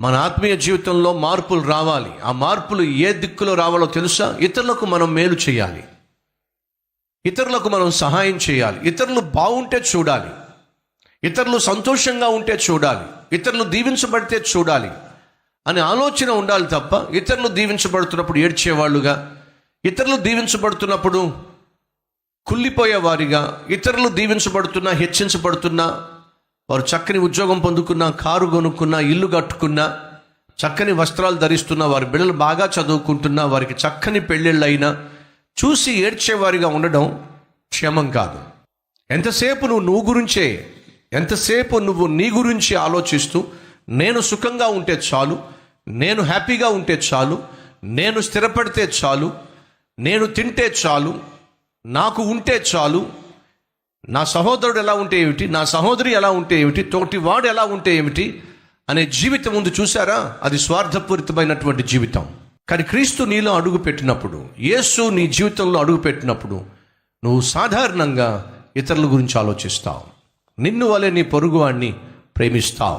మన ఆత్మీయ జీవితంలో మార్పులు రావాలి. ఆ మార్పులు ఏ దిక్కులో రావాలో తెలుసా? ఇతరులకు మనం మేలు చేయాలి. ఇతరులకు మనం సహాయం చేయాలి. ఇతరులు బాగుంటే చూడాలి. ఇతరులు సంతోషంగా ఉంటే చూడాలి. ఇతరులు దీవించబడితే చూడాలి అనే ఆలోచన ఉండాలి తప్ప ఇతరులు దీవించబడుతున్నప్పుడు ఏడ్చేవాళ్ళుగా ఇతరులు దీవించబడుతున్నప్పుడు కుళ్ళిపోయేవారిగా ఇతరులు దీవించబడుతున్నా హెచ్చించబడుతున్నా వారు చక్కని ఉద్యోగం పొందుకున్నా కారు కొనుక్కున్నా ఇల్లు కట్టుకున్నా చక్కని వస్త్రాలు ధరిస్తున్నా వారి బిడ్డలు బాగా చదువుకుంటున్నా వారికి చక్కని పెళ్ళిళ్ళైనా చూసి ఏడ్చేవారిగా ఉండడం క్షేమం కాదు. ఎంతసేపు నువ్వు నువ్వు గురించే ఎంతసేపు నువ్వు నీ గురించి ఆలోచిస్తూ నేను సుఖంగా ఉంటే చాలు నేను హ్యాపీగా ఉంటే చాలు నేను స్థిరపడితే చాలు నేను తింటే చాలు నాకు ఉంటే చాలు నా సహోదరుడు ఎలా ఉంటే ఏమిటి? నా సహోదరి ఎలా ఉంటే ఏమిటి? తోటి వాడు ఎలా ఉంటే ఏమిటి? అనే జీవితం ముందు చూసారా అది స్వార్థపూరితమైనటువంటి జీవితం. కానీ క్రీస్తు నీలో అడుగు పెట్టినప్పుడు యేసు నీ జీవితంలో అడుగు పెట్టినప్పుడు నువ్వు సాధారణంగా ఇతరుల గురించి ఆలోచిస్తావు. నిన్ను వలె నీ పొరుగువాడిని ప్రేమిస్తావు.